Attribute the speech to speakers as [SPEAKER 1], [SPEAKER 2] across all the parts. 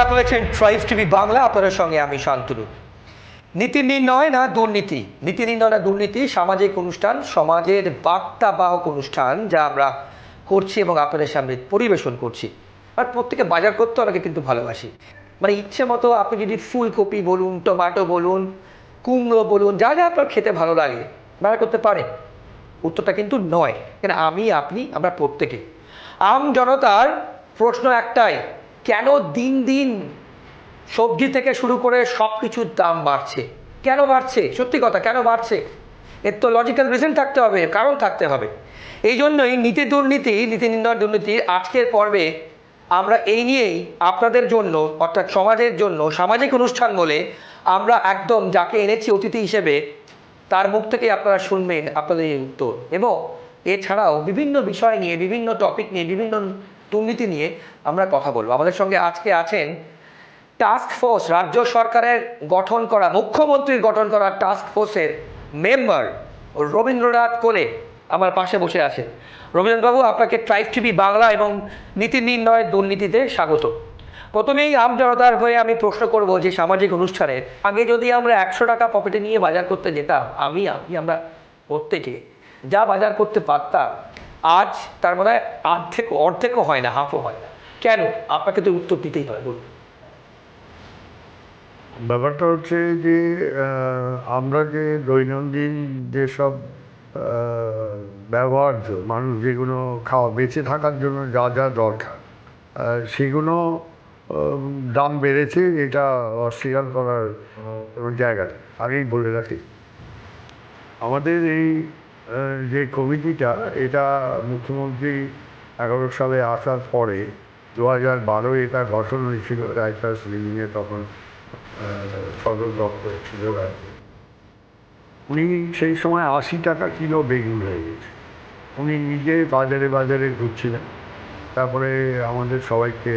[SPEAKER 1] আপনারা দেখছেন ট্রাইভ টিভি বাংলা, আপনাদের সঙ্গে আমি শান্তনু। নীতি নির্ণয় না দুর্নীতি? নীতি নির্ণয় না দুর্নীতি সামাজিক অনুষ্ঠান, সমাজের বার্তাবাহক অনুষ্ঠান যা আমরা করছি এবং আপনাদের সামনে পরিবেশন করছি। আর প্রত্যেকে বাজার করতে অনেকে কিন্তু ভালোবাসি। মানে ইচ্ছে মতো আপনি যদি ফুলকপি বলুন, টমাটো বলুন, কুমড়ো বলুন, যা যা আপনার খেতে ভালো লাগে, বাজার করতে পারেন। উত্তরটা কিন্তু নয়। কেন আমি, আপনি, আমরা প্রত্যেকে। আম জনতার প্রশ্ন একটাই কেন দিন দিন সবজি থেকে শুরু করে সব কিছুর দাম বাড়ছে? কেন বাড়ছে? সত্যি কথা, কেন বাড়ছে? এর তো লজিক্যাল রিজন থাকতে হবে, কারণ থাকতে হবে। এই জন্যই নীতি দুর্নীতি, নীতি নির্ণয় দুর্নীতির আজকের পর্বে আমরা এই নিয়েই আপনাদের জন্য, অর্থাৎ সমাজের জন্য সামাজিক অনুষ্ঠান বলে আমরা একদম যাকে এনেছি অতিথি হিসেবে, তার মুখ থেকে আপনারা শুনবেন, আপনাদের উত্তর। এবং এছাড়াও বিভিন্ন বিষয় নিয়ে, বিভিন্ন টপিক নিয়ে, বিভিন্ন দুর্নীতি নিয়ে আমরা কথা বলব। আমাদের সঙ্গে আজকে আছেন টাস্ক ফোর্স রাজ্য সরকারের গঠন করা, মুখ্যমন্ত্রীর গঠন করা টাস্ক ফোর্সের মেম্বার রবীন্দ্রনাথ কোলে আমার পাশে বসে আছেন। রবীন্দ্রবাবু আপনাকে ট্রাইব টিভি বাংলা এবং নীতি নির্ণয় দুর্নীতিতে স্বাগত। প্রথমেই আম জনতার হয়ে আমি প্রশ্ন করব যে সামাজিক অনুষ্ঠানে আগে যদি আমরা একশো টাকা পকেটে নিয়ে বাজার করতে যেতাম, আমি আপনি আমরা প্রত্যেকে যা বাজার করতে পারতাম আজ তার মানে অর্ধেক অর্ধেকও হয় না হাফও হয় না। কেন? আপনাকে তো উত্তর দিতেই হবে, বলুন।
[SPEAKER 2] ব্যাপারটা হচ্ছে যে আমরা যে দৈনন্দিন যেসব ব্যবহার্য, মানুষ যেগুলো খাওয়া, বেঁচে থাকার জন্য যা যা দরকার সেগুলো দাম বেড়েছে, এটা অস্বীকার করার জায়গা আগেই বলে রাখি। আমাদের এই যে কমিটিটা, এটা মুখ্যমন্ত্রী এগারো সালে আসার পরে দু হাজার বারো এটা গঠন হয়েছিল রাইটার্স লিভিংয়ে তখন সদর দপ্তর ছিল উনি সেই সময় আশি টাকা কিলো বেগুন হয়ে গেছে। উনি নিজে বাজারে বাজারে ঘুরছিলেন। তারপরে আমাদের সবাইকে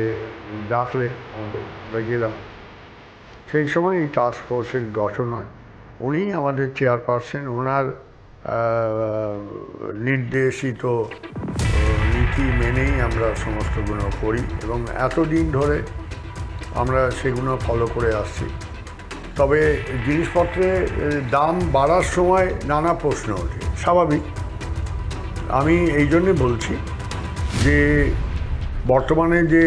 [SPEAKER 2] ডাকলে আমাদের গেলাম সেই সময় এই টাস্ক ফোর্সের গঠন হয়। উনি আমাদের চেয়ারপারসন ওনার নির্দেশিত নীতি মেনেই আমরা সমস্তগুলো করি এবং এতদিন ধরে আমরা সেগুলো ফলো করে আসছি। তবে জিনিসপত্রের দাম বাড়ার সময় নানা প্রশ্ন ওঠে, স্বাভাবিক। আমি এই জন্যে বলছি যে, বর্তমানে যে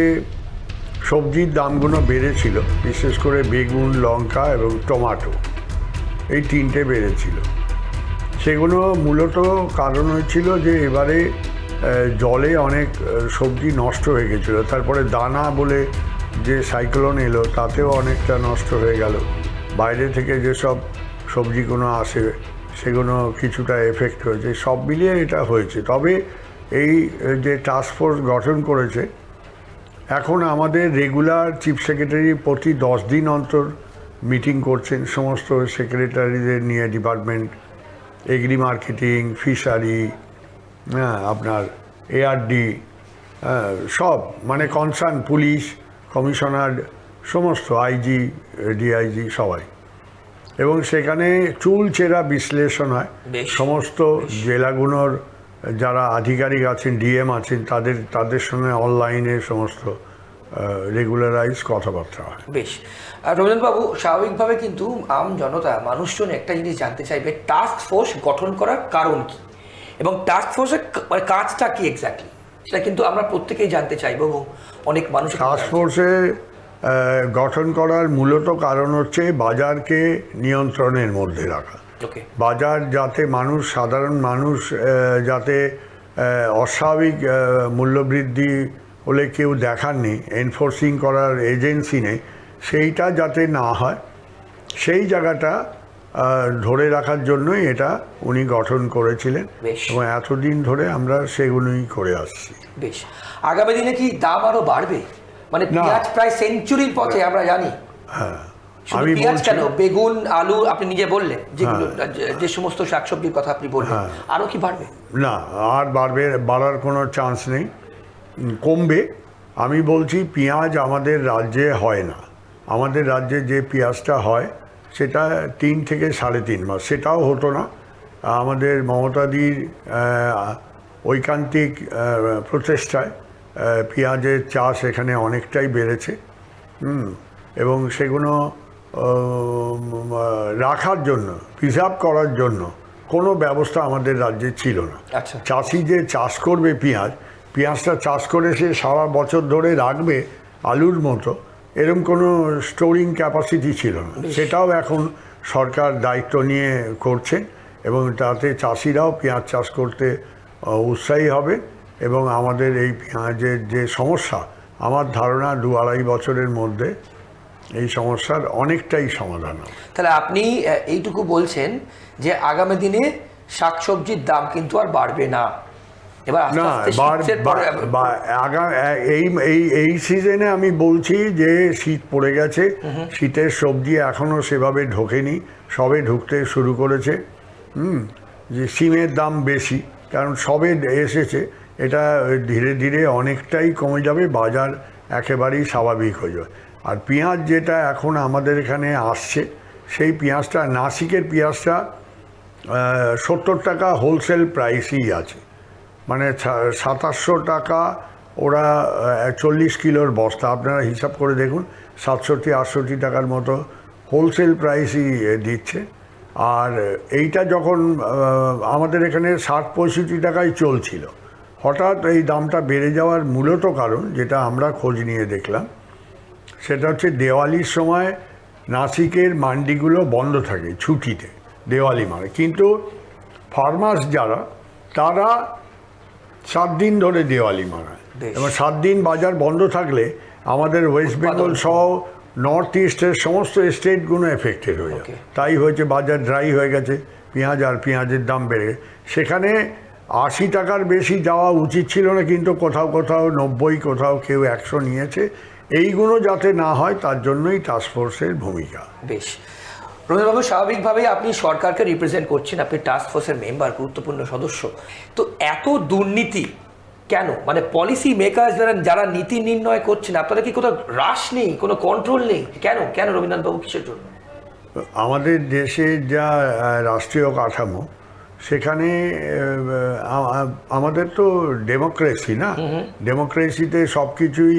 [SPEAKER 2] সবজির দামগুলো বেড়েছিল, বিশেষ করে বেগুন, লঙ্কা এবং টমাটো, এই তিনটে বেড়েছিল। সেগুলো মূলত কারণ হয়েছিল যে এবারে জলে অনেক সবজি নষ্ট হয়ে গেছিল। তারপরে দানা বলে যে সাইক্লোন এলো, তাতেও অনেকটা নষ্ট হয়ে গেল। বাইরে থেকে যেসব সবজিগুলো আসে, সেগুলো কিছুটা এফেক্ট হয়েছে। সব মিলিয়ে এটা হয়েছে। তবে এই যে টাস্ক ফোর্স গঠন করেছে, এখন আমাদের রেগুলার চিফ সেক্রেটারি প্রতি দশ দিন অন্তর মিটিং করছেন। সমস্ত সেক্রেটারিদের নিয়ে ডিপার্টমেন্ট এগ্রি মার্কেটিং ফিশারি হ্যাঁ আপনার এআরডি সব মানে কনসার্ন পুলিশ কমিশনার সমস্ত আইজি ডিআইজি সবাই। এবং সেখানে চুলচেরা বিশ্লেষণ হয়। সমস্ত জেলাগুলোর যারা আধিকারিক আছেন ডিএম আছেন তাদের তাদের সঙ্গে অনলাইনে সমস্ত রেগুলারাইজ কথাবার্তা হয়।
[SPEAKER 1] বেশ। আর রবীন্দ্রবাবু স্বাভাবিকভাবে কিন্তু আম জনতা মানুষজন একটা জিনিস জানতে চাইবে টাস্ক ফোর্স গঠন করার কারণ কি? এবং টাস্ক ফোর্সের মানে কাজটা কি এক্স্যাক্টলি সেটা কিন্তু আমরা প্রত্যেকেই জানতে চাইব এবং অনেক মানুষ
[SPEAKER 2] টাস্ক ফোর্সে গঠন করার মূলত কারণ হচ্ছে বাজারকে নিয়ন্ত্রণের মধ্যে রাখা। বাজার যাতে মানুষ সাধারণ মানুষ যাতে অস্বাভাবিক মূল্যবৃদ্ধি হলে কেউ দেখার নেই এনফোর্সিং করার এজেন্সি নেই। সেইটা যাতে না হয় সেই জায়গাটা ধরে রাখার জন্যই এটা উনি গঠন করেছিলেন। এবং এতদিন ধরে আমরা সেগুলোই করে আসছি।
[SPEAKER 1] বেশ। আগামী দিনে কি দাম আরও বাড়বে? মানে। পেঁয়াজ প্রায় সেঞ্চুরির পথে আমরা জানি।
[SPEAKER 2] হ্যাঁ। আমি
[SPEAKER 1] পেঁয়াজ কেন? বেগুন আলু আপনি নিজে বললেন যেগুলো যে- সমস্ত শাকসবজির কথা আপনি বললেন
[SPEAKER 2] হ্যাঁ।
[SPEAKER 1] আরও কি বাড়বে?
[SPEAKER 2] না আর বাড়বে বাড়ার কোনো চান্স নেই। কমবে। আমি বলছি পেঁয়াজ আমাদের রাজ্যে হয় না। আমাদের রাজ্যে যে পেঁয়াজটা হয় সেটা তিন থেকে সাড়ে তিন মাস। সেটাও হতো না। আমাদের মমতাদির ঐকান্তিক প্রচেষ্টায় পেঁয়াজের চাষ এখানে অনেকটাই বেড়েছে। হুম এবং সেগুলো রাখার জন্য প্রিজার্ভ করার জন্য কোনো ব্যবস্থা আমাদের রাজ্যে ছিল না।
[SPEAKER 1] আচ্ছা।
[SPEAKER 2] চাষি যে চাষ করবে পেঁয়াজ পেঁয়াজটা চাষ করে সে সারা বছর ধরে রাখবে আলুর মতো এরকম কোনো স্টোরিং ক্যাপাসিটি ছিল না। সেটাও এখন সরকার দায়িত্ব নিয়ে করছে এবং তাতে চাষিরাও পেঁয়াজ চাষ করতে উৎসাহী হবে এবং আমাদের এই পেঁয়াজের যে সমস্যা আমার ধারণা দু আড়াই বছরের মধ্যে এই সমস্যার অনেকটাই সমাধান হবে।
[SPEAKER 1] তাহলে আপনি এইটুকু বলছেন যে আগামী দিনে শাকসবজির দাম কিন্তু আর বাড়বে না। এবার
[SPEAKER 2] বা- এই এই এই সিজনে আমি বলছি যে শীত পড়ে গেছে। শীতের সবজি এখনও সেভাবে ঢোকেনি। সবে ঢুকতে শুরু করেছে। হুম যে সিমের দাম বেশি কারণ সবে এসেছে। এটা ধীরে ধীরে অনেকটাই কমে যাবে বাজার একেবারেই স্বাভাবিক হয়ে যাবে। আর পেঁয়াজ যেটা এখন আমাদের এখানে আসছে সেই পেঁয়াজটা নাসিকের পেঁয়াজটা সত্তর টাকা হোলসেল প্রাইসই আছে। মানে সাতাশশো টাকা ওরা চল্লিশ কিলোর বস্তা। আপনারা হিসাব করে দেখুন, সাতষট্টি, আটষট্টি টাকার মতো হোলসেল প্রাইসই দিচ্ছে। আর এইটা যখন আমাদের এখানে ষাট, পঁয়ষট্টি টাকায় চলছিল। হঠাৎ এই দামটা বেড়ে যাওয়ার মূলত কারণ, যেটা আমরা খোঁজ নিয়ে দেখলাম, সেটা হচ্ছে দেওয়ালির সময় নাসিকের মান্ডিগুলো বন্ধ থাকে ছুটিতে, দেওয়ালি মানে। কিন্তু ফার্মার্স যারা, তারা সাত দিন ধরে দেওয়ালি মানায়। এবং সাত দিন বাজার বন্ধ থাকলে আমাদের ওয়েস্ট বেঙ্গল সহ নর্থ ইস্টের সমস্ত স্টেটগুলো এফেক্টেড হয়ে যায় তাই হয়েছে বাজার ড্রাই হয়ে গেছে পেঁয়াজ আর পেঁয়াজের দাম বেড়ে সেখানে আশি টাকার বেশি যাওয়া উচিত ছিল না কিন্তু কোথাও কোথাও নব্বই কোথাও কেউ একশো নিয়েছে। এইগুলো যাতে না হয় তার জন্যই টাস্কফোর্সের ভূমিকা।
[SPEAKER 1] বেশ। রবীন্দ্রবাবু স্বাভাবিকভাবেই আপনি সরকারকে রিপ্রেজেন্ট করছেন। আপনি টাস্ক ফোর্সের মেম্বার গুরুত্বপূর্ণ সদস্য। তো এত দুর্নীতি কেন? মানে পলিসি মেকার যারা যারা নীতি নির্ণয় করছেন আপনারা কি কোথাও হ্রাস নেই? কোনো কন্ট্রোল নেই? কেন? কেন রবীন্দ্রনাথবাবু কিসের জন্য?
[SPEAKER 2] আমাদের দেশের যা রাষ্ট্রীয় কাঠামো সেখানে আমাদের তো ডেমোক্রেসি না? ডেমোক্রেসিতে সব কিছুই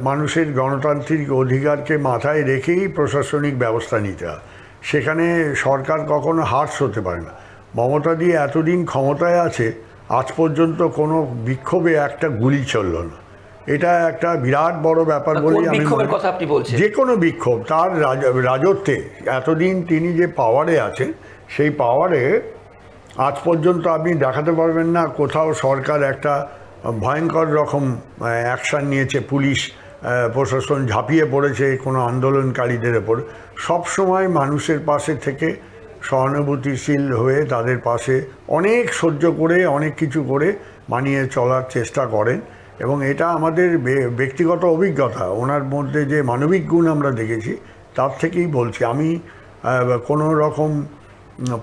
[SPEAKER 2] মানুষের গণতান্ত্রিক অধিকারকে মাথায় রেখেই প্রশাসনিক ব্যবস্থা নিতে হয়। সেখানে সরকার কখনো হার্স হতে পারে না। মমতা দিয়ে এতদিন ক্ষমতায় আছে আজ পর্যন্ত কোনো বিক্ষোভে একটা গুলি চলল না। এটা একটা বিরাট বড় ব্যাপার বলেই আমি
[SPEAKER 1] কথা আপনি বলছেন?
[SPEAKER 2] যে কোনো বিক্ষোভ তার রাজ- রাজত্বে। এতদিন তিনি যে পাওয়ারে আছেন সেই পাওয়ারে আজ পর্যন্ত আপনি দেখাতে পারবেন না কোথাও সরকার একটা ভয়ঙ্কর রকম অ্যাকশান নিয়েছে পুলিশ প্রশাসন ঝাঁপিয়ে পড়েছে কোনো আন্দোলনকারীদের ওপর। সবসময় মানুষের পাশে থেকে সহানুভূতিশীল হয়ে তাদের পাশে অনেক সহ্য করে, অনেক কিছু করে মানিয়ে চলার চেষ্টা করেন এবং এটা আমাদের ব্যক্তিগত অভিজ্ঞতা। ওনার মধ্যে যে মানবিক গুণ আমরা দেখেছি, তার থেকেই বলছি। আমি কোনো রকম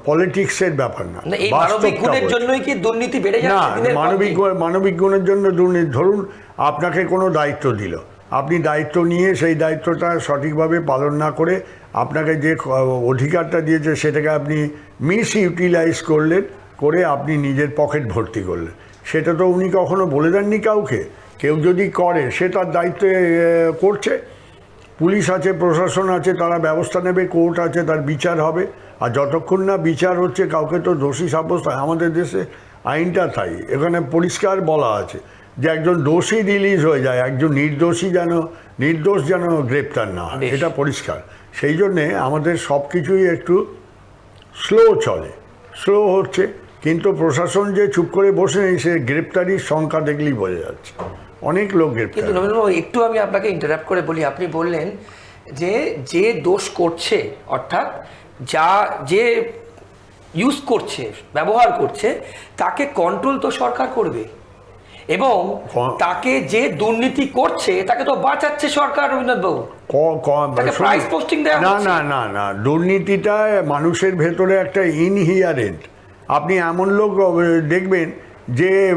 [SPEAKER 2] পলিটিক্সের ব্যাপার না।
[SPEAKER 1] না এই মানবিক গুণের জন্যই কি দুর্নীতি বেড়ে
[SPEAKER 2] না
[SPEAKER 1] যাচ্ছে
[SPEAKER 2] মানবিক মানবিক গুণের জন্য দুর্নীতি ধরুন আপনাকে কোনো দায়িত্ব দিল আপনি দায়িত্ব নিয়ে সেই দায়িত্বটা সঠিকভাবে পালন না করে আপনাকে যে অধিকারটা দিয়েছে সেটাকে আপনি মিস ইউটিলাইজ করলেন করে আপনি নিজের পকেট ভর্তি করলেন। সেটা তো উনি কখনো বলে দেননি কাউকে। কেউ যদি করে সে তার দায়িত্বে করছে। পুলিশ আছে প্রশাসন আছে তারা ব্যবস্থা নেবে কোর্ট আছে তার বিচার হবে। আর যতক্ষণ না বিচার হচ্ছে কাউকে তো দোষী সাব্যস্ত হয়। আমাদের দেশে আইনটা তাই। এখানে পরিষ্কার বলা আছে যে একজন দোষী রিলিজ হয়ে যায় একজন নির্দোষী যেন নির্দোষ যেন গ্রেপ্তার না হয়। এটা পরিষ্কার। সেই জন্যে আমাদের সব কিছুই একটু স্লো চলে। স্লো হচ্ছে কিন্তু প্রশাসন যে চুপ করে বসে নেই সে গ্রেপ্তারির সংখ্যা দেখলেই বোঝা যাচ্ছে। অনেক লোক
[SPEAKER 1] কিন্তু
[SPEAKER 2] গ্রেপ্তার
[SPEAKER 1] একটু আমি আপনাকে ইন্টারাপ্ট করে বলি। আপনি বললেন যে যে দোষ করছে অর্থাৎ যা যে ইউজ করছে ব্যবহার করছে তাকে কন্ট্রোল তো সরকার করবে। এবং তাকে যে দুর্নীতি করছে তাকে তো বাঁচাচ্ছে সরকার রবীন্দ্রনাথবাবু দেওয়া
[SPEAKER 2] না না না না দুর্নীতিটা মানুষের ভেতরে একটা ইনহিয়ারেন্ট আপনি এমন লোক দেখবেন যে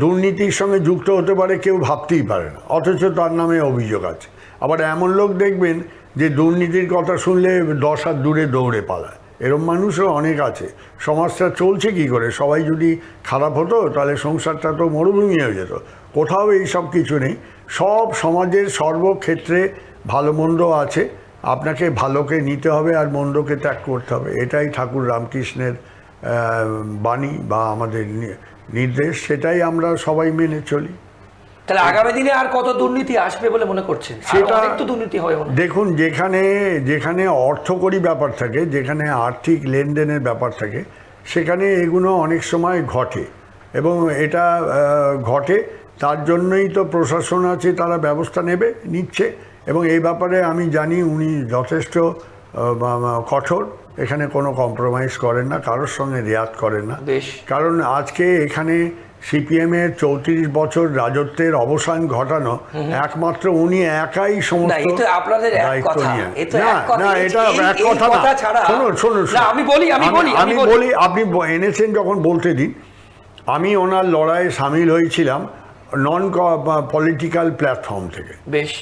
[SPEAKER 2] দুর্নীতির সঙ্গে যুক্ত হতে পারে কেউ ভাবতেই পারে না। অথচ তার নামে অভিযোগ আছে। আবার এমন লোক দেখবেন যে দুর্নীতির কথা শুনলে দশ হাত দূরে দৌড়ে পালায়। এরম মানুষও অনেক আছে। সমাজটা চলছে কি করে? সবাই যদি খারাপ হতো, তাহলে সংসারটা তো মরুভূমি হয়ে যেত। কোথাও এই সব কিছু নেই। সব সমাজের সর্বক্ষেত্রে ভালো মন্দ আছে। আপনাকে ভালোকে নিতে হবে আর মন্দকে ত্যাগ করতে হবে। এটাই ঠাকুর রামকৃষ্ণের বাণী বা আমাদের নির্দেশ। সেটাই আমরা সবাই মেনে চলি।
[SPEAKER 1] তাহলে আগামী দিনে আর কত দুর্নীতি আসবে বলে মনে করছেন?
[SPEAKER 2] সেটা-
[SPEAKER 1] তো দুর্নীতি হয়
[SPEAKER 2] দেখুন যেখানে যেখানে অর্থকরী ব্যাপার থাকে যেখানে আর্থিক লেনদেনের ব্যাপার থাকে সেখানে এগুলো অনেক সময় ঘটে। এবং এটা ঘটে তার জন্যই তো প্রশাসন আছে তারা ব্যবস্থা নেবে নিচ্ছে। এবং এই ব্যাপারে আমি জানি উনি যথেষ্ট কঠোর। এখানে কোনো কম্প্রোমাইজ করেন না কারোর সঙ্গে রেয়াত করেন না। কারণ আজকে এখানে সিপিএমের চৌত্রিশ বছর রাজত্বের অবসান ঘটানো একমাত্র উনি একাই সমস্ত
[SPEAKER 1] আপনাদের
[SPEAKER 2] দায়িত্ব নিয়ে। না এটা এক কথা না।
[SPEAKER 1] ছাড়া
[SPEAKER 2] শুনুন শুনুন
[SPEAKER 1] আমি বলি আমি বলি
[SPEAKER 2] আপনি এনেছেন যখন বলতে দিন। আমি ওনার লড়াইয়ে সামিল হয়েছিলাম নন পলিটিক্যাল প্ল্যাটফর্ম থেকে।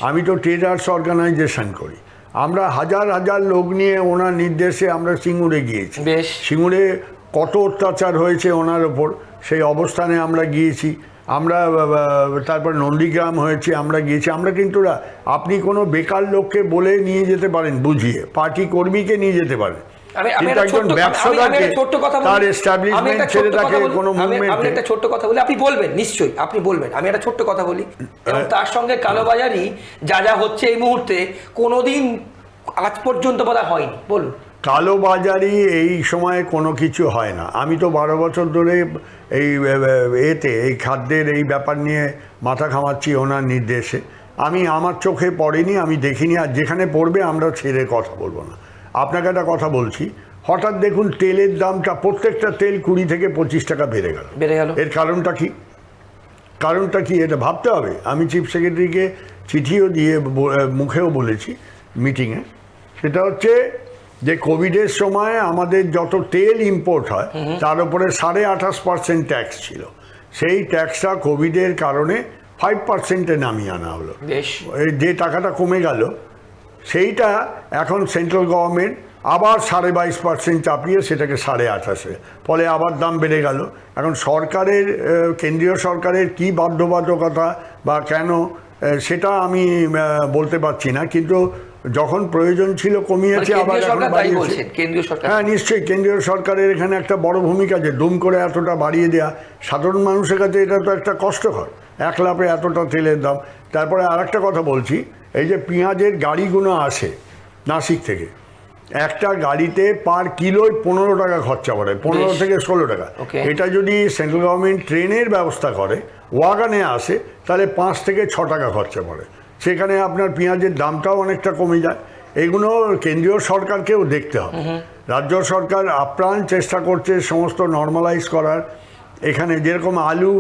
[SPEAKER 2] আমি তো ট্রেডার্স অর্গানাইজেশন করি। আমরা হাজার হাজার লোক নিয়ে ওনার নির্দেশে আমরা সিঙ্গুরে গিয়েছি। সিঙ্গুরে কত অত্যাচার হয়েছে ওনার ওপর। সেই অবস্থানে আমরা গিয়েছি। আমরা তারপর নন্দীগ্রাম হয়েছে আমরা গিয়েছি। আমরা কিন্তু আপনি কোনো বেকার লোককে বলে নিয়ে যেতে পারেন বুঝিয়ে। পার্টি কর্মীকে নিয়ে যেতে পারেন।
[SPEAKER 1] একটা ছোট্ট কথা বলি। আপনি বলবেন নিশ্চয়ই আপনি বলবেন। আমি একটা ছোট্ট কথা বলি। এবং। তার সঙ্গে কালোবাজারি যা যা হচ্ছে এই মুহূর্তে কোনোদিন আজ পর্যন্ত বলা হয়নি। বলুন।
[SPEAKER 2] কালোবাজারি এই সময়ে কোনো কিছু হয় না। আমি তো বারো বছর ধরে এই এতে এই খাদ্যের এই ব্যাপার নিয়ে মাথা ঘামাচ্ছি ওনার নির্দেশে। আমি আমার চোখে পড়েনি আমি দেখিনি আর যেখানে পড়বে আমরা ছেড়ে কথা বলব না। আপনাকে একটা কথা বলছি হঠাৎ দেখুন তেলের দামটা প্রত্যেকটা তেল কুড়ি থেকে পঁচিশ টাকা বেড়ে গেল।
[SPEAKER 1] বেড়ে গেল।
[SPEAKER 2] এর কারণটা কি? কারণটা কি? এটা ভাবতে হবে। আমি চিফ সেক্রেটারিকে চিঠিও দিয়ে মুখেও বলেছি মিটিংয়ে। সেটা হচ্ছে যে কোভিডের সময় আমাদের যত তেল ইম্পোর্ট হয় তার উপরে সাড়ে আঠাশ পার্সেন্ট ট্যাক্স ছিল। সেই ট্যাক্সটা কোভিডের কারণে ফাইভ পার্সেন্টে নামিয়ে আনা হলো। যে টাকাটা কমে গেল সেইটা এখন সেন্ট্রাল গভর্নমেন্ট আবার সাড়ে বাইশ পার্সেন্ট চাপিয়ে সেটাকে সাড়ে আঠাশে। ফলে আবার দাম বেড়ে গেল। এখন সরকারের কেন্দ্রীয় সরকারের কি বাধ্যবাধকতা বা কেন সেটা আমি বলতে পারছি না। কিন্তু যখন প্রয়োজন ছিল কমিয়েছে আবার এখন বাড়িয়েছে।
[SPEAKER 1] কেন্দ্রীয় সরকার।
[SPEAKER 2] হ্যাঁ নিশ্চয়ই কেন্দ্রীয় সরকারের এখানে একটা বড় ভূমিকা আছে দুম করে এতটা বাড়িয়ে দেওয়া সাধারণ মানুষের কাছে এটা তো একটা কষ্টকর। এক লাফে এতটা তেলের দাম। তারপরে আর একটা কথা বলছি এই যে পেঁয়াজের গাড়িগুলো আসে নাসিক থেকে একটা গাড়িতে পার কিলোয় পনেরো টাকা খরচা পড়ে পনেরো থেকে ষোলো টাকা। এটা যদি সেন্ট্রাল গভর্নমেন্ট ট্রেনের ব্যবস্থা করে ওয়াগানে আসে তাহলে পাঁচ থেকে ছ টাকা খরচা পড়ে। সেখানে আপনার পেঁয়াজের দামটাও অনেকটা কমে যায়। এগুলো কেন্দ্রীয় সরকারকেও দেখতে হবে। রাজ্য সরকার আপ্রাণ চেষ্টা করছে সমস্ত নর্মালাইজ করার। এখানে যেরকম আলু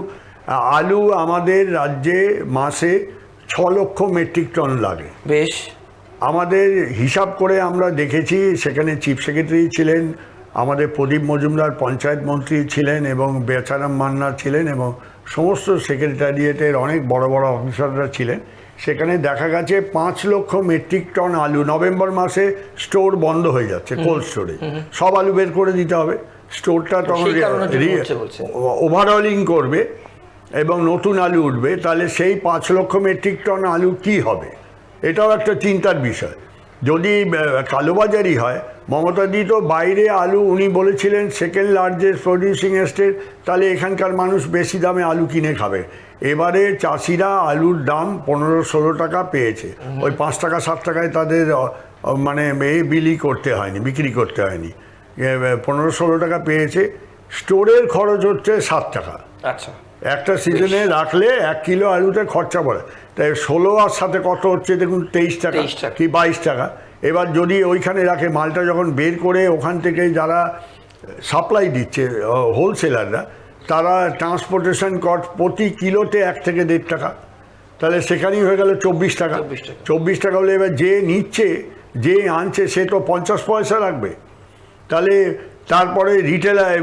[SPEAKER 2] আলু আমাদের রাজ্যে মাসে ছ লক্ষ মেট্রিক টন লাগে।
[SPEAKER 1] বেশ।
[SPEAKER 2] আমাদের হিসাব করে আমরা দেখেছি সেখানে চিফ সেক্রেটারি ছিলেন আমাদের প্রদীপ মজুমদার পঞ্চায়েত মন্ত্রী ছিলেন এবং বেচারাম মান্না ছিলেন এবং সমস্ত সেক্রেটারিয়েটের অনেক বড় বড় অফিসাররা ছিলেন। সেখানে দেখা গেছে পাঁচ লক্ষ মেট্রিক টন আলু। নভেম্বর মাসে স্টোর বন্ধ হয়ে যাচ্ছে কোল্ড স্টোরে সব আলু বের করে দিতে হবে। স্টোরটা তখন। ওভারঅলিং করবে এবং নতুন আলু উঠবে। তাহলে সেই পাঁচ লক্ষ মেট্রিক টন আলু কি হবে? এটাও একটা চিন্তার বিষয়। যদি কালোবাজারি হয় মমতাদি তো বাইরে আলু উনি বলেছিলেন সেকেন্ড লার্জেস্ট প্রডিউসিং স্টেট তাহলে এখানকার মানুষ বেশি দামে আলু কিনে খাবে। এবারে চাষিরা আলুর দাম পনেরো ষোলো টাকা পেয়েছে। ওই পাঁচ টাকা সাত টাকায় তাদের মানে এ বিলি করতে হয়নি বিক্রি করতে হয়নি। পনেরো ষোলো টাকা পেয়েছে স্টোরের খরচ হচ্ছে সাত টাকা।
[SPEAKER 1] আচ্ছা।
[SPEAKER 2] একটা সিজনে রাখলে এক কিলো আলুতে খরচা পড়ে। তাই ষোলো আর সাথে কত হচ্ছে? দেখুন তেইশ টাকা। কি বাইশ টাকা? এবার যদি ওইখানে রাখে মালটা যখন বের করে ওখান থেকে যারা সাপ্লাই দিচ্ছে হোলসেলাররা তারা ট্রান্সপোর্টেশন কস্ট প্রতি কিলোতে এক থেকে দেড় টাকা। তাহলে সেখানেই হয়ে গেল চব্বিশ টাকা।
[SPEAKER 1] 24 টাকা।
[SPEAKER 2] চব্বিশ টাকা হলে এবার যে নিচ্ছে যে আনছে সে তো পঞ্চাশ পয়সা রাখবে। তাহলে তারপরে রিটেলার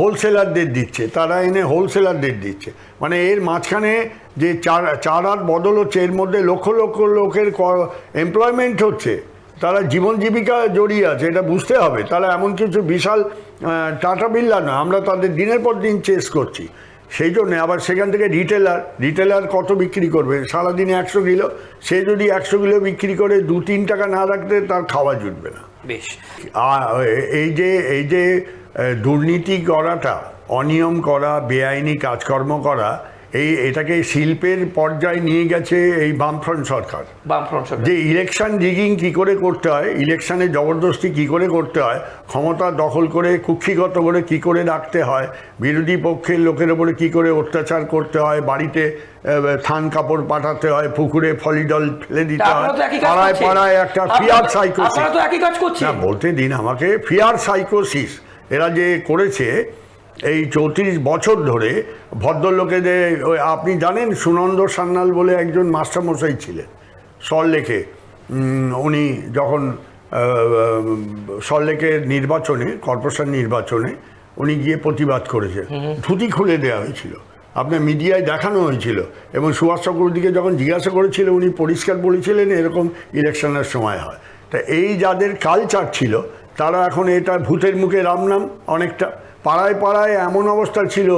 [SPEAKER 2] হোলসেলারদের দিচ্ছে। তারা এনে হোলসেলারদের দিচ্ছে। মানে এর মাঝখানে যে চার, চারার বদল হচ্ছে, এর মধ্যে লক্ষ লক্ষ লোকের এমপ্লয়মেন্ট হচ্ছে। তারা জীবন জীবিকা জড়িয়ে আছে, এটা বুঝতে হবে। তারা এমন কিছু বিশাল টাটা বিল্লা না, আমরা তাদের দিনের পর দিন চেস করছি। সেই জন্যে আবার সেখান থেকে রিটেলার রিটেলার কত বিক্রি করবে? সারাদিনে একশো কিলো, সে যদি একশো কিলো বিক্রি করে দু তিন টাকা না রাখতে, তার খাওয়া জুটবে না।
[SPEAKER 1] বেশ।
[SPEAKER 2] এই যে এই যে দুর্নীতি করাটা অনিয়ম করা বেআইনি কাজকর্ম করা এই এটাকে শিল্পের পর্যায়ে নিয়ে গেছে এই বামফ্রন্ট সরকার।
[SPEAKER 1] বামফ্রন্ট সরকার।
[SPEAKER 2] যে ইলেকশন রিগিং কি করে করতে হয় ইলেকশনে জবরদস্তি কি করে করতে হয় ক্ষমতা দখল করে কুক্ষিগত করে কি করে রাখতে হয় বিরোধী পক্ষের লোকের ওপরে কি করে অত্যাচার করতে হয় বাড়িতে থান কাপড় পাঠাতে হয় পুকুরে ফলিডল ফেলে দিতে হয় পাড়ায় পাড়ায় একটা ফিয়ার সাইকোসিস না বলতে দিন আমাকে ফিয়ার সাইকোসিস এরা যে করেছে এই চৌত্রিশ বছর ধরে ভদ্রলোকেদের ওই আপনি জানেন সুনন্দ সান্যাল বলে একজন মাস্টারমশাই ছিলেন। সল্লেকে উনি যখন সল্লেকের নির্বাচনে কর্পোরেশন নির্বাচনে উনি গিয়ে প্রতিবাদ করেছেন। ধুতি খুলে দেওয়া হয়েছিল। আপনার মিডিয়ায় দেখানো হয়েছিল এবং সুভাষ চক্রবর্তীকে যখন জিজ্ঞাসা করেছিল উনি পরিষ্কার বলেছিলেন এরকম ইলেকশনের সময় হয়। তা এই যাদের কালচার ছিল তারা এখন এটা ভূতের মুখে রাম নাম অনেকটা। পাড়ায় পাড়ায় এমন অবস্থা ছিল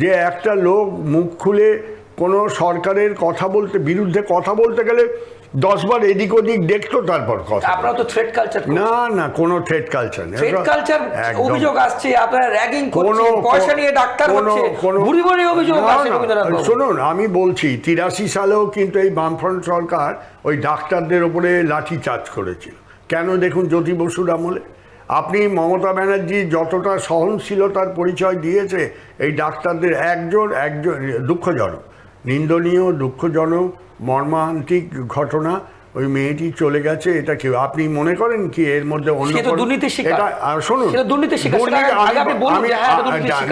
[SPEAKER 2] যে একটা লোক মুখ খুলে কোনো সরকারের কথা বলতে বিরুদ্ধে কথা বলতে গেলে দশবার এদিক ওদিক দেখতো তারপর কথা।
[SPEAKER 1] আপনারা তো থ্রেড কালচার
[SPEAKER 2] না না কোনো থ্রেড কালচার
[SPEAKER 1] থ্রেড কালচার অভিযোগ আসছে আপনারা র্যাগিং করছেন পয়সা নিয়ে ডাক্তার হচ্ছে বুড়ি বুড়ি অভিযোগ আসছে।
[SPEAKER 2] শুনুন আমি বলছি তিরাশি সালেও কিন্তু এই বামফ্রন্ট সরকার ওই ডাক্তারদের ওপরে লাঠি চার্জ করেছিল। কেন দেখুন জ্যোতি বসুর আমলে? আপনি মমতা ব্যানার্জি যতটা সহনশীলতার পরিচয় দিয়েছে এই ডাক্তারদের একজন একজন দুঃখজনক নিন্দনীয় দুঃখজনক মর্মান্তিক ঘটনা ওই মেয়েটি চলে গেছে এটা কেউ আপনি মনে করেন কি এর মধ্যে অন্য। এটা শুনুন দুর্নীতি-
[SPEAKER 1] যে হ্যাঁ।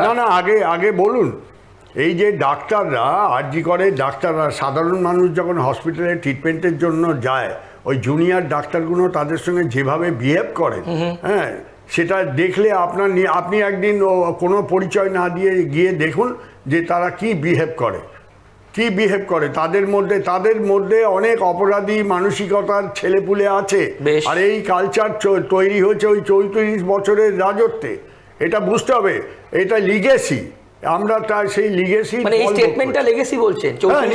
[SPEAKER 2] না না আগে আগে বলুন এই যে ডাক্তাররা আরজি করে ডাক্তাররা সাধারণ মানুষ যখন হসপিটালে ট্রিটমেন্টের জন্য যায় ওই জুনিয়র ডাক্তারগুলো তাদের সঙ্গে যেভাবে বিহেভ করে হ্যাঁ সেটা দেখলে আপনার আপনি একদিন কোনো পরিচয় না দিয়ে গিয়ে দেখুন যে তারা কি বিহেভ করে কি বিহেভ করে। তাদের মধ্যে তাদের মধ্যে অনেক অপরাধী মানসিকতার ছেলেপুলে আছে। আর এই কালচার তৈরি হয়েছে ওই চৌত্রিশ বছরের রাজত্বে। এটা বুঝতে হবে এটা লিগেসি আমরা তার সেই লিগেসি
[SPEAKER 1] মানে এই স্টেটমেন্টটা লেগেসি বলছেন
[SPEAKER 2] হ্যাঁ,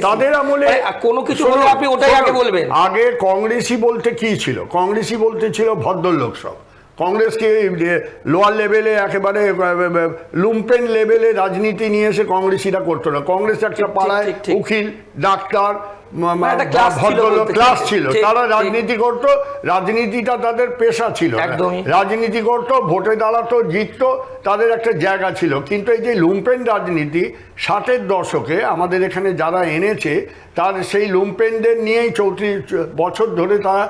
[SPEAKER 2] তাদের আমলে
[SPEAKER 1] মানে কোনো কিছু হলে আপনি ওটাই আগে বলবেন।
[SPEAKER 2] আগে কংগ্রেসই বলতে কি ছিল? কংগ্রেসই বলতে ছিল ভদ্রলোক সব। কংগ্রেসকে লোয়ার লেভেলে একেবারে লুম্পেন লেভেলে রাজনীতি নিয়ে এসে কংগ্রেসিরা করতো না। কংগ্রেস একটা পাড়ায়। উকিল ডাক্তার
[SPEAKER 1] মানে
[SPEAKER 2] ক্লাস ছিল তারা রাজনীতি করতো রাজনীতিটা তাদের পেশা ছিল। রাজনীতি করতো ভোটে দাঁড়াতো জিততো তাদের একটা জায়গা ছিল। কিন্তু এই যে লুম্পেন রাজনীতি ষাটের দশকে আমাদের এখানে যারা এনেছে তার সেই লুম্পেনদের নিয়েই চৌত্রিশ বছর ধরে তারা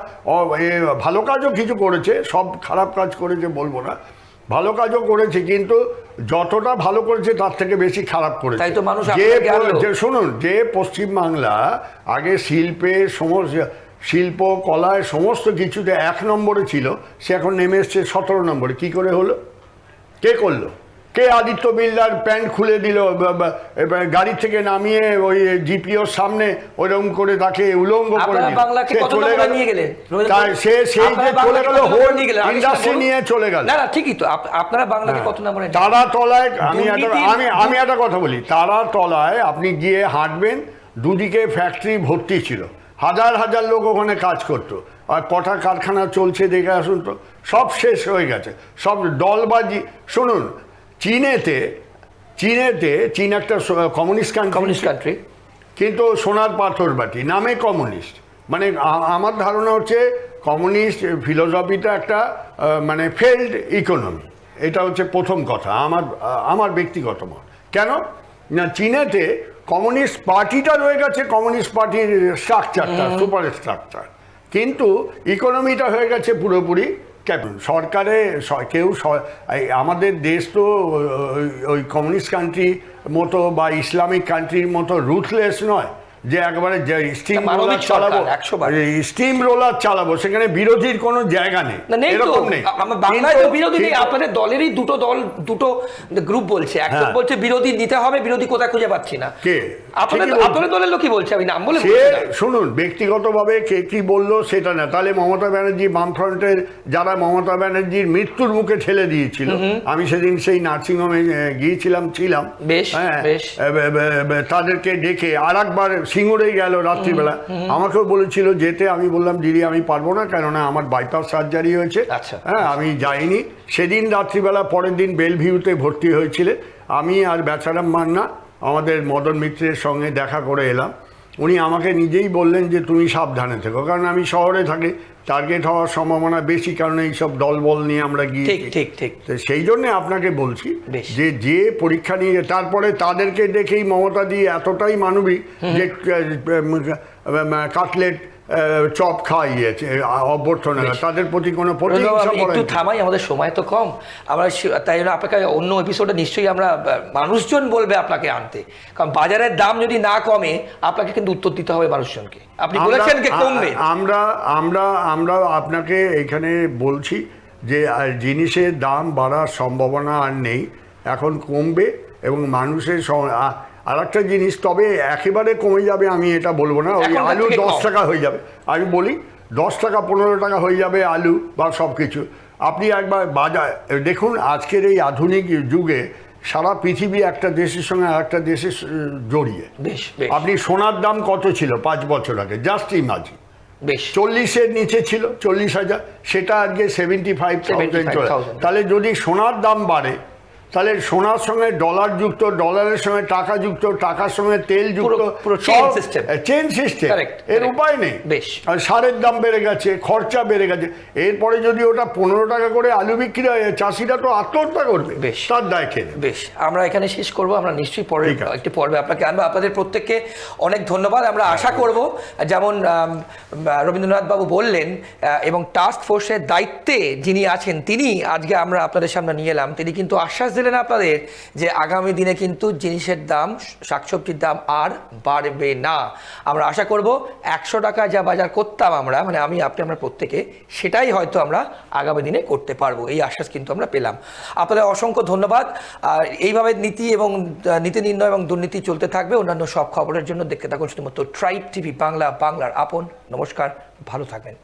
[SPEAKER 2] ভালো কাজও কিছু করেছে সব খারাপ কাজ করেছে বলব না। ভালো কাজও করেছে কিন্তু যতটা ভালো করেছে তার থেকে বেশি খারাপ করেছে।
[SPEAKER 1] তাই তো মানুষ
[SPEAKER 2] যে শুনুন যে পশ্চিমবাংলা আগে শিল্পে সমস্ত শিল্প কলায় সমস্ত কিছুতে এক নম্বরে ছিল সে এখন নেমে এসছে সতেরো নম্বরে। কি করে হলো? কে করল? কে আদিত্য বিল্লার প্যান্ট খুলে দিল? গাড়ি থেকে নামিয়ে ওই জিপিওর সামনে ওরকম করে তাকে উলঙ্গ করে সে
[SPEAKER 1] নিয়ে
[SPEAKER 2] সেই যে চলে গেল ইন্ডাস্ট্রি নিয়ে চলে
[SPEAKER 1] না ঠিকই তো। আপনারা বাংলাকে কত নম্বরে
[SPEAKER 2] তারা তলায় আমি আমি আমি একটা কথা বলি। তারা তলায় আপনি গিয়ে হাঁটবেন দুদিকে ফ্যাক্টরি ভর্তি ছিল। হাজার হাজার লোক ওখানে কাজ করতো। আর কটা কারখানা চলছে দেখে আসুন তো সব শেষ হয়ে গেছে। সব দলবাজি শুনুন চীনেতে চীনেতে চীন একটা কমিউনিস্ট কান্ট্রি
[SPEAKER 1] কমিউনিস্ট কান্ট্রি
[SPEAKER 2] কিন্তু সোনার পাথর বাটি নামে কমিউনিস্ট মানে আমার ধারণা হচ্ছে কমিউনিস্ট ফিলোসফিটা একটা মানে ফেল্ড ইকোনমি এটা হচ্ছে প্রথম কথা আমার আমার ব্যক্তিগত মত। কেন? না চীনেতে কমিউনিস্ট পার্টিটা রয়ে গেছে কমিউনিস্ট পার্টির স্ট্রাকচারটা সুপার স্ট্রাকচার কিন্তু ইকোনমিটা হয়ে গেছে পুরোপুরি সরকারে কেউ আমাদের দেশ তো ওই- কমিউনিস্ট কান্ট্রি মতো বা ইসলামিক কান্ট্রির মতো রুথলেস নয়। যে একবারে স্টিম রোলার চালাবো
[SPEAKER 1] সরকার, 100
[SPEAKER 2] স্টিম রোলার চালাবো সেখানে বিরোধীর কোনো জায়গা নেই এরকম নেই।
[SPEAKER 1] বাংলায় তো বিরোধী নেই আপনাদের দলেরই দুটো দল দুটো গ্রুপ বলছে। একজন
[SPEAKER 2] হ্যাঁ।
[SPEAKER 1] বলছে বিরোধী নিতে হবে বিরোধী কোথায় খুঁজে পাচ্ছি না।
[SPEAKER 2] কে?
[SPEAKER 1] আপনাদের আপনাদের দলের লোকই বলছে আমি নাম বলে
[SPEAKER 2] শুনুন ব্যক্তিগতভাবে কে কি বলল সেটা না। তাহলে মমতা ব্যানার্জি বামফ্রন্টের যারা মমতা ব্যানার্জির মৃত্যুর মুখে ঠেলে দিয়েছিল আমি সেদিন সেই নার্সিংহোমে গিয়েছিলাম ছিলাম।
[SPEAKER 1] বেশ,
[SPEAKER 2] বে, তাদেরকে ডেকে আর একবার সিঙ্গুরে গেল রাত্রিবেলা। আমাকেও বলেছিল যেতে আমি বললাম দিদি আমি পারব না কেননা আমার বাইপাস সার্জারি হয়েছে।
[SPEAKER 1] আচ্ছা।
[SPEAKER 2] হ্যাঁ আমি যাইনি। সেদিন রাত্রিবেলা পরের দিন বেলভিউতে ভর্তি হয়েছিলেন আমি আর বেচারাম মান্না আমাদের মদন মিত্রের সঙ্গে দেখা করে এলাম। উনি আমাকে নিজেই বললেন যে তুমি সাবধানে থেকো। কারণ আমি শহরে থাকি টার্গেট হওয়ার সম্ভাবনা বেশি কারণ এইসব দলবল নিয়ে আমরা গিয়ে
[SPEAKER 1] ঠিক ঠিক ঠিক।
[SPEAKER 2] তো সেই জন্য আপনাকে বলছি যে যে পরীক্ষা নিয়ে তারপরে তাদেরকে দেখেই মমতা দিয়ে এতটাই মানবিক যে কাটলেট চপ খাইয়েছে অভ্যর্থনা তাদের প্রতি কোনো
[SPEAKER 1] একটু থামাই আমাদের সময় তো কম। আমরা তাই জন্য আপনাকে অন্য এপিসোডে নিশ্চয়ই আমরা মানুষজন বলবে আপনাকে আনতে। কারণ বাজারের দাম যদি না কমে আপনাকে কিন্তু উত্তর দিতে হবে মানুষজনকে। আপনি বলেছেন যে কমবে।
[SPEAKER 2] আমরা আমরা আমরা আপনাকে এখানে বলছি যে জিনিসের দাম বাড়ার সম্ভাবনা আর নেই। এখন কমবে এবং মানুষের আর একটা জিনিস তবে একেবারে কমে যাবে আমি এটা বলব না। ওই আলু দশ টাকা হয়ে যাবে। আমি বলি দশ টাকা পনেরো টাকা হয়ে যাবে আলু বা সব কিছু আপনি একবার বাজার দেখুন আজকের এই আধুনিক যুগে সারা পৃথিবী একটা দেশের সঙ্গে একটা দেশের জড়িয়ে। আপনি সোনার দাম কত ছিল পাঁচ বছর আগে? Just imagine.
[SPEAKER 1] বেশ।
[SPEAKER 2] চল্লিশের নিচে ছিল চল্লিশ হাজার। সেটা আজকে সেভেন্টি ফাইভ থাউজেন্ড তাহলে যদি সোনার দাম বাড়ে তাহলে সোনার সঙ্গে ডলার যুক্ত ডলারের সঙ্গে টাকা যুক্ত টাকার সঙ্গে তেল যুক্ত চেন সিস্টেম এর উপায় নেই।
[SPEAKER 1] বেশ।
[SPEAKER 2] আর সারের দাম বেড়ে গেছে খরচা বেড়ে গেছে। এরপরে যদি ওটা পনেরো টাকা করে আলু বিক্রি হয় চাষিরা তো আত্মহত্যা করবে।
[SPEAKER 1] বেশ।
[SPEAKER 2] তার দায় খেয়ে
[SPEAKER 1] বেশ আমরা এখানে শেষ করব আমরা নিশ্চয়ই পরে একটি পর্বে আপনাকে আনব। আপনাদের প্রত্যেককে অনেক ধন্যবাদ। আমরা আশা করব যেমন রবীন্দ্রনাথ বাবু বললেন এবং টাস্ক ফোর্সের দায়িত্বে যিনি আছেন তিনি আজকে আমরা আপনাদের সামনে নিয়ে এলাম। তিনি কিন্তু আশ্বাস দিলেন আপনাদের যে আগামী দিনে কিন্তু জিনিসের দাম, শাকসবজির দাম আর বাড়বে না। আমরা আশা করব একশো টাকা যা বাজার করতাম আমরা মানে আমি, আপনি, আমরা প্রত্যেকে, সেটাই হয়তো আমরা আগামী দিনে করতে পারব। এই আশ্বাস কিন্তু আমরা পেলাম। আপনাদের অসংখ্য ধন্যবাদ। আর এইভাবে নীতি এবং নীতি নির্ণয় এবং দুর্নীতি চলতে থাকবে। অন্যান্য সব খবরের জন্য দেখতে থাকুন শুধুমাত্র ট্রাইব টিভি বাংলা, বাংলার আপন। নমস্কার। ভালো থাকবেন।